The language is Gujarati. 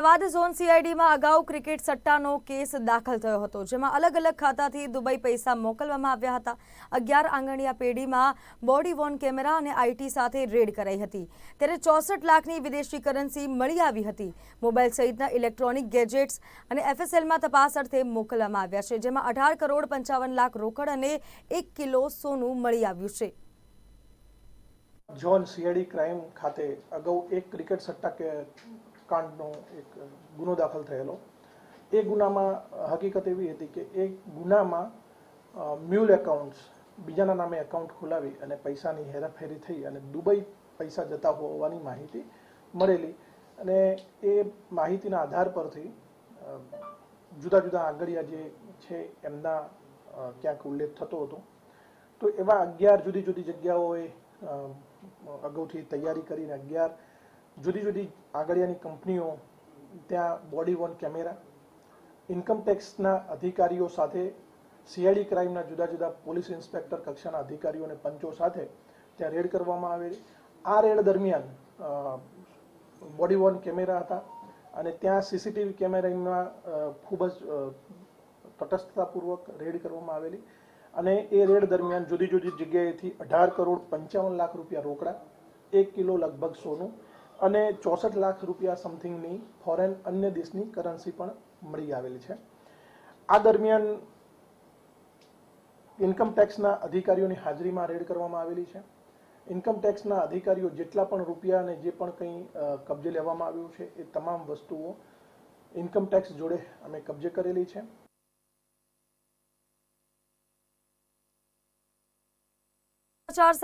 અમદાવાદ ઝોન સીઆઈડીમાં અગાઉ ક્રિકેટ સટ્ટાનો કેસ દાખલ થયો હતો, જેમાં અલગ અલગ ખાતાથી દુબઈ પૈસા મોકલવામાં આવ્યા હતા. અગિયાર આંગણિયા પેઢીમાં બોડી વોર્ન કેમેરા અને આઈટી સાથે રેડ કરાઈ હતી. ત્યારે ચોસઠ લાખની વિદેશી કરન્સી મળી આવી હતી. મોબાઈલ સહિતના ઇલેક્ટ્રોનિક ગેજેટ્સ અને એફએસએલમાં તપાસ અર્થે મોકલવામાં આવ્યા છે, જેમાં અઢાર કરોડ પંચાવન લાખ રોકડ અને એક કિલો સોનું મળી આવ્યું છે. ઝોન સીઆઈડી ક્રાઇમ ખાતે અગાઉ એક ક્રિકેટ સટ્ટા કાંડનો એક ગુનો દાખલ થયેલો. એ ગુનામાં હકીકત એવી હતી કે એ ગુનામાં મ્યુલ એકાઉન્ટ્સ, બીજાના નામે એકાઉન્ટ ખોલાવી અને પૈસાની હેરાફેરી થઈ અને દુબઈ પૈસા જતા હોવાની માહિતી મળેલી. અને એ માહિતીના આધાર પરથી જુદા જુદા આંગળિયા જે છે એમના ક્યાંક ઉલ્લેખ થતો હતો. તો એવા અગિયાર જુદી જુદી જગ્યાઓએ અગાઉથી તૈયારી કરીને અગિયાર જુદી જુદી આગળિયાની કંપનીઓ, ત્યાં બોડી વોર્ન કેમેરા ઇન્કમ ટેક્સના અધિકારીઓ સાથે સીઆઈડી ક્રાઇમના જુદા જુદા પોલીસ ઇન્સ્પેક્ટર કક્ષાના અધિકારીઓ અને પંચો સાથે ત્યાં રેડ કરવામાં આવેલી. આ રેડ દરમિયાન બોડી વોર્ન કેમેરા હતા અને ત્યાં સીસીટીવી કેમેરામાં ખૂબ જ તટસ્થતાપૂર્વક રેડ કરવામાં આવેલી. અને એ રેડ દરમિયાન જુદી જુદી જગ્યાએથી અઢાર કરોડ પંચાવન લાખ રૂપિયા રોકડા, એક કિલો લગભગ સોનું અને ચોસઠ લાખ રૂપિયા સમથિંગની ફોરેન અન્ય દેશની કરન્સી પણ મળી આવેલી છે. આ દરમિયાન ઇન્કમ ટેક્સના અધિકારીઓની હાજરીમાં રેડ કરવામાં આવેલી છે. ઇન્કમ ટેક્સના અધિકારીઓ જેટલા પણ રૂપિયા અને જે પણ કંઈ કબજે લેવામાં આવ્યું છે એ તમામ વસ્તુઓ ઇન્કમ ટેક્સ જોડે અમે કબજે કરેલી છે. સમાચાર